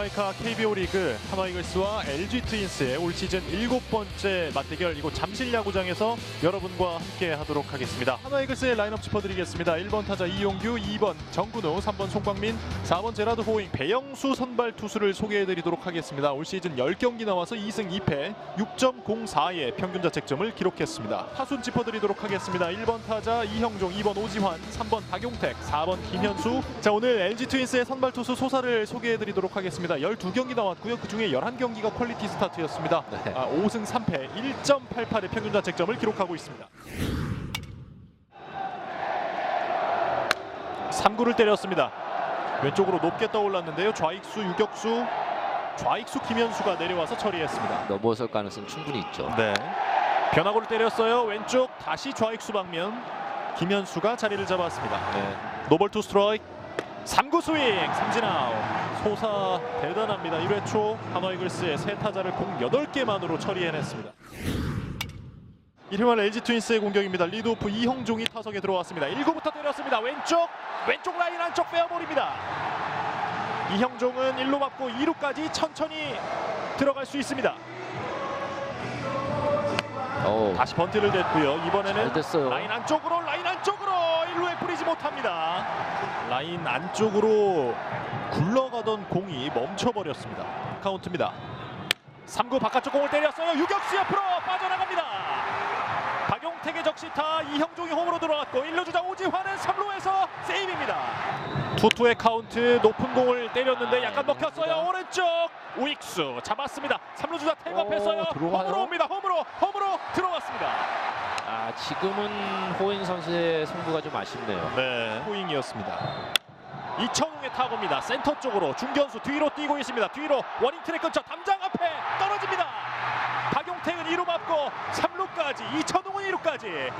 자마이카 KBO 리그 하나이글스와 LG 트윈스의 올 시즌 일곱 번째 맞대결 이곳 잠실 야구장에서 여러분과 함께 하도록 하겠습니다. 하나이글스의 라인업 짚어드리겠습니다. 1번 타자 이용규, 2번 정근우, 3번 송광민, 4번 제라드 호잉, 배영수 선발 투수를 소개해드리도록 하겠습니다. 올 시즌 10경기 나와서 2승 2패, 6.04의 평균 자책점을 기록했습니다. 타순 짚어드리도록 하겠습니다. 1번 타자 이형종, 2번 오지환, 3번 박용택, 4번 김현수. 자 오늘 LG 트윈스의 선발 투수 소사를 소개해드리도록 하겠습니다. 12경기 나왔고요. 그 중에 11경기가 퀄리티 스타트였습니다. 네. 아, 5승 3패, 1.88의 평균 자책점을 기록하고 있습니다. 3구를 때렸습니다. 왼쪽으로 높게 떠올랐는데요. 좌익수 유격수 좌익수 김현수가 내려와서 처리했습니다. 넘어설 가능성 충분히 있죠. 네. 변화구를 때렸어요. 왼쪽 다시 좌익수 방면 김현수가 자리를 잡았습니다. 네. 노볼 투 스트라이크 3구 스윙 삼진 아웃 소사 대단합니다. 1회 초 한화이글스의 세 타자를 공 8개만으로 처리해냈습니다. 1회 말 LG 트윈스의 공격입니다. 리드오프 이형종이 타석에 들어왔습니다. 1구부터 때렸습니다. 왼쪽 왼쪽 라인 안쪽 빼어버립니다. 이형종은 1루 맞고 2루까지 천천히 들어갈 수 있습니다. 어, 다시 번트를 냈고요. 이번에는. 라인 안쪽으로 라인 안쪽으로 1루에 뿌리지 못합니다. 라인 안쪽으로 굴러가던 공이 멈춰버렸습니다. 카운트입니다. 3구 바깥쪽 공을 때렸어요. 유격수 옆으로 빠져나갑니다. 박용택의 적시타 이형종이 홈으로 들어왔고 1루 주자 오지환은 3루에서 세이브입니다. 투투의 카운트 높은 공을 때렸는데 약간 먹혔어요. 오른쪽 우익수 잡았습니다. 3루 주자 태업했어요. 홈으로 옵니다. 홈으로 홈으로 들어왔습니다. 아, 지금은 호잉 선수의 승부가 좀 아쉽네요. 네, 호잉이었습니다. 이청용의 타구입니다. 센터 쪽으로 중견수 뒤로 뛰고 있습니다. 뒤로 워닝 트랙 근처 담장 앞에 떨어집니다. 박용택은 2루 맞고 3루까지 이천웅은 2루까지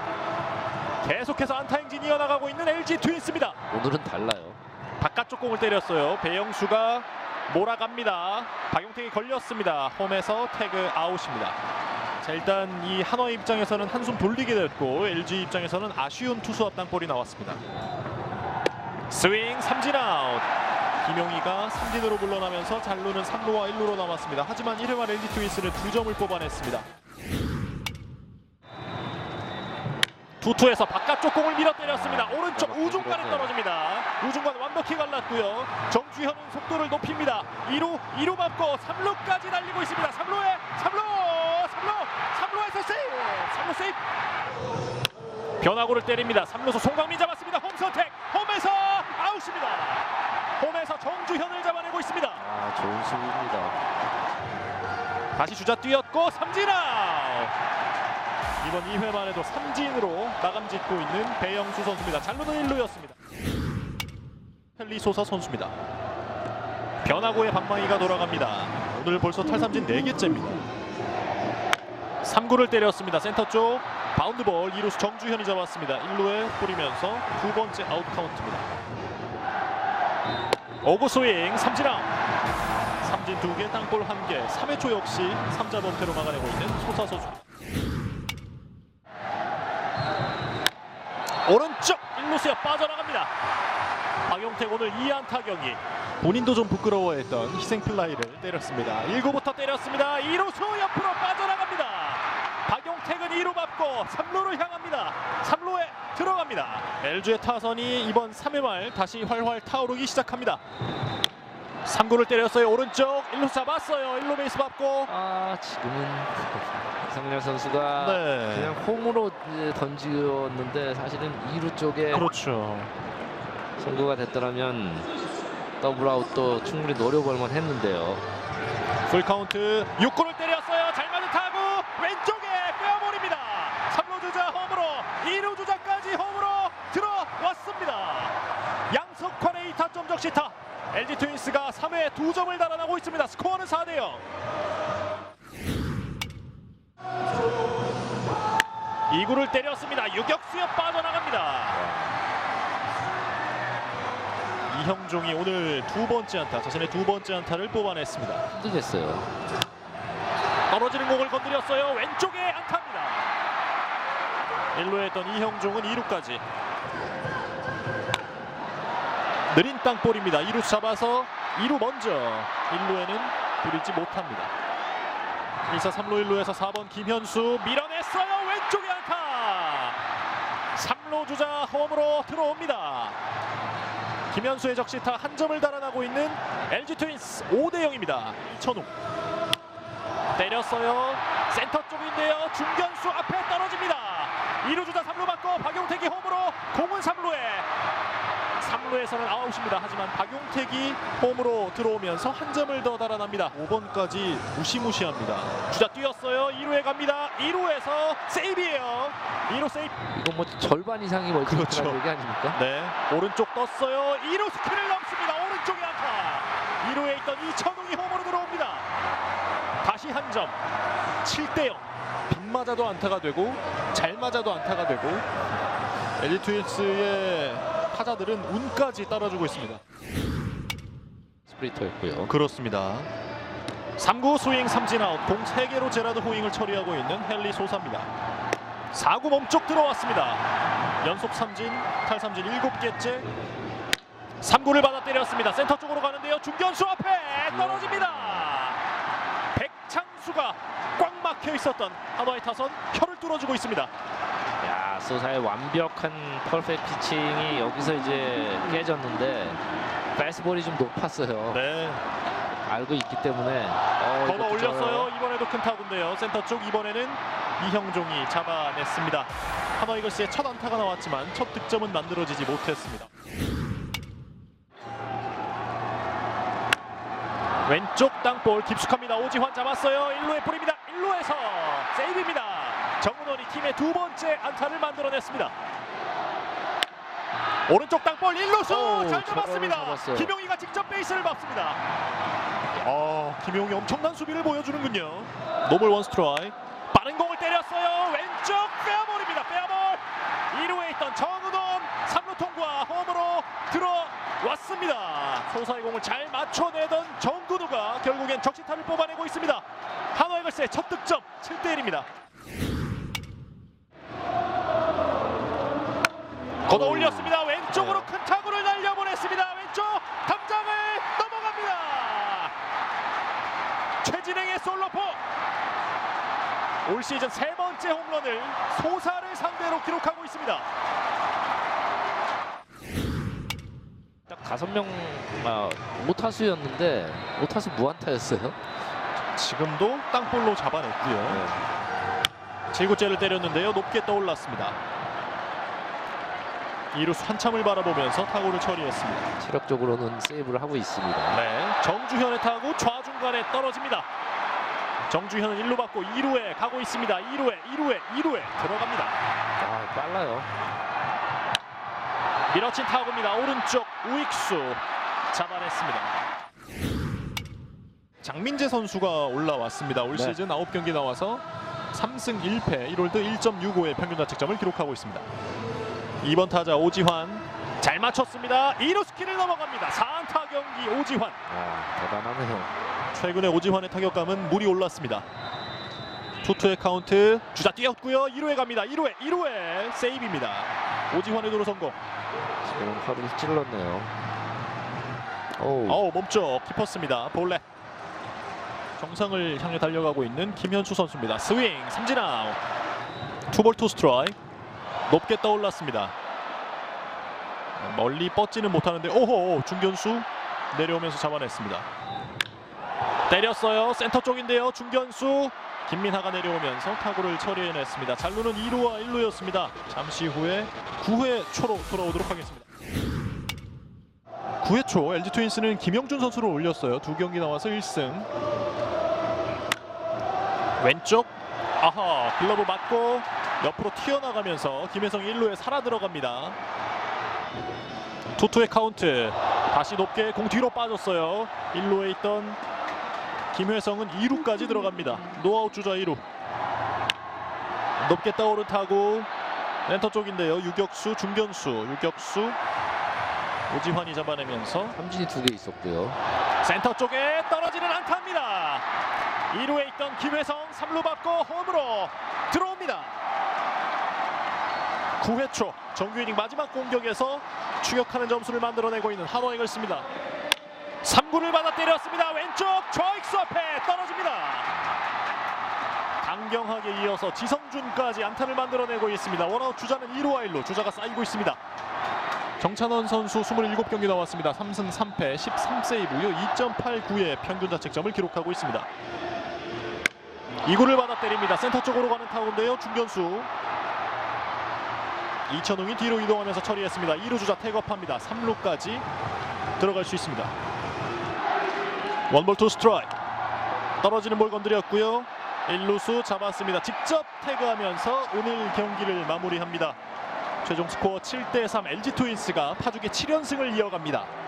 계속해서 안타 행진 이어나가고 있는 LG 트윈스입니다. 오늘은 달라요. 바깥쪽 공을 때렸어요. 배영수가 몰아갑니다. 박용택이 걸렸습니다. 홈에서 태그 아웃입니다. 자 일단 이 한화 입장에서는 한숨 돌리게 됐고 LG 입장에서는 아쉬운 투수 앞당볼이 나왔습니다. 스윙 삼진 아웃. 김용희가 삼진으로 물러나면서 잘루는 3루와 1루로 남았습니다. 하지만 1회 말 LG 트윈스는 두 점을 뽑아냈습니다. 투투에서 바깥쪽 공을 밀어 때렸습니다. 오른쪽 우중간에 떨어집니다. 우중간 완벽히 갈랐고요. 정주현은 속도를 높입니다. 2루 2루 맞고 3루까지 달리고 있습니다. 3루에 3루 3루 3루에서 세이브 3루 세이브 변화구를 때립니다. 3루수 송강민 잡았습니다. 홈 선택 홈에서 아웃입니다. 홈에서 정주현을 잡아내고 있습니다. 아, 좋은 수비입니다. 다시 주자 뛰었고 삼진 아웃. 이번 2회 만에도 삼진으로 마감 짓고 있는 배영수 선수입니다. 잘루는 1루였습니다. 헨리 소사 선수입니다. 변화구의 방망이가 돌아갑니다. 오늘 벌써 탈삼진 4개째입니다. 3구를 때렸습니다. 센터 쪽 바운드 볼 2루수 정주현이 잡았습니다. 1루에 뿌리면서 두 번째 아웃 카운트입니다. 오구 스윙 삼진 아웃. 삼진 2개, 땅볼 1개, 3회 초 역시 3자 범퇴로 막아내고 있는 소사 선수. 오른쪽 1루수에 빠져나갑니다. 박용택 오늘 2안타 경기. 본인도 좀 부끄러워했던 희생 플라이를 때렸습니다. 1구부터 때렸습니다. 2루수 옆으로 빠져나갑니다. 박용택은 2루 받고 3루를 향합니다. 3루에 들어갑니다. LG의 타선이 이번 3회 말 다시 활활 타오르기 시작합니다. 3구를 때렸어요. 오른쪽 1루 잡았어요. 1루 베이스 밟고 아, 지금은 이상렬 선수가 네. 그냥 홈으로 던지었는데 사실은 2루 쪽에 그렇죠. 선구가 됐더라면 더블 아웃도 충분히 노려볼 만 했는데요. 풀 카운트 6구를 때렸어요. 잘 맞은 타구 왼쪽에 빼어버립니다. 3루 주자 홈으로 2루 주자까지 홈으로 들어왔습니다. 양석환의 2타점 적시타. LG 트윈스가 3회 2점을 달아나고 있습니다. 스코어는 4대 0. 2구를 때렸습니다. 유격수에 빠져나갑니다. 이형종이 오늘 두 번째 안타, 자신의 두 번째 안타를 뽑아냈습니다. 힘들겠어요. 떨어지는 공을 건드렸어요. 왼쪽에 안타입니다. 1루에 했던 이형종은 2루까지. 느린 땅볼입니다. 2루 잡아서 2루 먼저 1루에는 들이지 못합니다. 1사 3루 1루에서 4번 김현수 밀어냈어요. 왼쪽에 안타. 3루 주자 홈으로 들어옵니다. 김현수의 적시타 한 점을 달아나고 있는 LG 트윈스 5대 0입니다. 이천웅 때렸어요. 센터 쪽인데요. 중견수 앞에 떨어집니다. 2루 주자 3루 받고 박용택이 홈으로 공은 3루에 3루에서는 아웃입니다. 하지만 박용택이 홈으로 들어오면서 한 점을 더 달아납니다. 5번까지 무시무시합니다. 주자 뛰었어요. 2루에 갑니다. 2루에서 세이브예요. 2루 세이브. 이거 뭐 절반 이상이 멀티히트라는 그렇죠. 얘기 아닙니까? 네. 오른쪽 떴어요. 2루 스킬을 넘습니다. 오른쪽에 안타. 2루에 있던 이천웅이 홈으로 들어옵니다. 다시 한 점. 7대 0. 빗 맞아도 안타가 되고 잘 맞아도 안타가 되고 LG 트윈스의 타자들은 운까지 따라주고 있습니다. 스프리터였고요. 그렇습니다. 3구 스윙 삼진 아웃 공 3개로 제라드 호잉을 처리하고 있는 헨리 소사입니다. 4구 몸쪽 들어왔습니다. 연속 삼진 탈삼진 7개째 3구를 받아 때렸습니다. 센터 쪽으로 가는데요. 중견수 앞에 떨어집니다. 백창수가 꽉 막혀 있었던 하나의 타선 혀를 뚫어주고 있습니다. 야, 소사의 완벽한 퍼펙트 피칭이 여기서 이제 깨졌는데 베이스볼이 좀 높았어요. 네. 알고 있기 때문에 어, 걷어 올렸어요. 이번에도 큰 타구인데요. 센터 쪽 이번에는 이형종이 잡아냈습니다. 하나이글스의 첫 안타가 나왔지만 첫 득점은 만들어지지 못했습니다. 왼쪽 땅볼 깊숙합니다. 오지환 잡았어요. 1루에 뿌립니다. 1루에서 세이브입니다. 정은원이 팀의 두 번째 안타를 만들어냈습니다. 오른쪽 땅볼 1루수 오, 잘 잡았습니다. 김용희가 직접 베이스를 밟습니다. 어, 김용희 엄청난 수비를 보여주는군요. 노블 원 스트라이. 빠른 공을 때렸어요. 왼쪽 빼어볼입니다. 빼어볼. 2루에 있던 정은원 3루 통과 홈으로 들어왔습니다. 소사의 공을 잘 맞춰내던 정근우가 결국엔 적시타를 뽑아내고 있습니다. 한화이글스의 첫 득점 7대 1입니다. 걷어 올렸습니다. 왼쪽으로 큰 타구를 날려보냈습니다. 왼쪽 담장을 넘어갑니다. 최진행의 솔로포. 올 시즌 세 번째 홈런을 소사를 상대로 기록하고 있습니다. 딱 다섯 명 아, 오타수였는데 오타수 무안타였어요. 지금도 땅볼로 잡아냈고요. 네. 7구째를 때렸는데요. 높게 떠올랐습니다. 이루수 한참을 바라보면서 타구를 처리했습니다. 체력적으로는 세이브를 하고 있습니다. 네, 정주현의 타구 좌중간에 떨어집니다. 정주현은 1루 받고 2루에 가고 있습니다. 2루에 2루에 2루에 들어갑니다. 아, 빨라요. 밀어친 타구입니다. 오른쪽 우익수 잡아냈습니다. 장민재 선수가 올라왔습니다. 올 네. 시즌 9경기 나와서 3승 1패 1홀드 1.65의 평균 자책점을 기록하고 있습니다. 2번 타자 오지환 잘 맞췄습니다. 2루 스키를 넘어갑니다. 4안타 경기 오지환. 아, 대단하네요. 최근에 오지환의 타격감은 물이 올랐습니다. 투투의 카운트 주자 뛰었고요. 2루에 갑니다. 2루에 2루에 세이브입니다. 오지환의 도로 성공. 지금 허리를 찔렀네요. 오, 어우 몸쪽 깊었습니다. 볼넷. 정상을 향해 달려가고 있는 김현수 선수입니다. 스윙 삼진 아웃. 투볼 투 스트라이크. 높게 떠올랐습니다. 멀리 뻗지는 못하는데 오호 중견수 내려오면서 잡아냈습니다. 때렸어요. 센터 쪽인데요. 중견수 김민하가 내려오면서 타구를 처리해냈습니다. 잘루는 2루와 1루였습니다. 잠시 후에 9회 초로 돌아오도록 하겠습니다. 9회 초 LG 트윈스는 김영준 선수를 올렸어요. 두 경기 나와서 1승. 왼쪽 아하 글러브 맞고 옆으로 튀어나가면서 김혜성이 1루에 살아 들어갑니다. 투투의 카운트 다시 높게 공 뒤로 빠졌어요. 1루에 있던 김혜성은 2루까지 들어갑니다. 노아웃 주자 2루. 높게 떠오른 타구 렌터 쪽인데요. 유격수 중견수 유격수 오지환이 잡아내면서 삼진이 두 개 있었고요. 센터 쪽에 떨어지는 안타입니다. 2루에 있던 김혜성 3루 받고 홈으로 들어옵니다. 9회 초 정규 이닝 마지막 공격에서 추격하는 점수를 만들어내고 있는 한화 이글스입니다. 3구를 받아 때렸습니다. 왼쪽 좌익수 앞에 떨어집니다. 강경하게 이어서 지성준까지 안타를 만들어내고 있습니다. 원아웃 주자는 1루 1루 주자가 쌓이고 있습니다. 정찬원 선수 27경기 나왔습니다. 3승 3패 13세이브요 2.89의 평균 자책점을 기록하고 있습니다. 2구를 받아 때립니다. 센터 쪽으로 가는 타구인데요. 중견수 이천웅이 뒤로 이동하면서 처리했습니다. 2루 주자 태업합니다. 3루까지 들어갈 수 있습니다. 원볼 투 스트라이크 떨어지는 볼 건드렸고요. 1루수 잡았습니다. 직접 태그하면서 오늘 경기를 마무리합니다. 최종 스코어 7대3 LG 트윈스가 파죽의 7연승을 이어갑니다.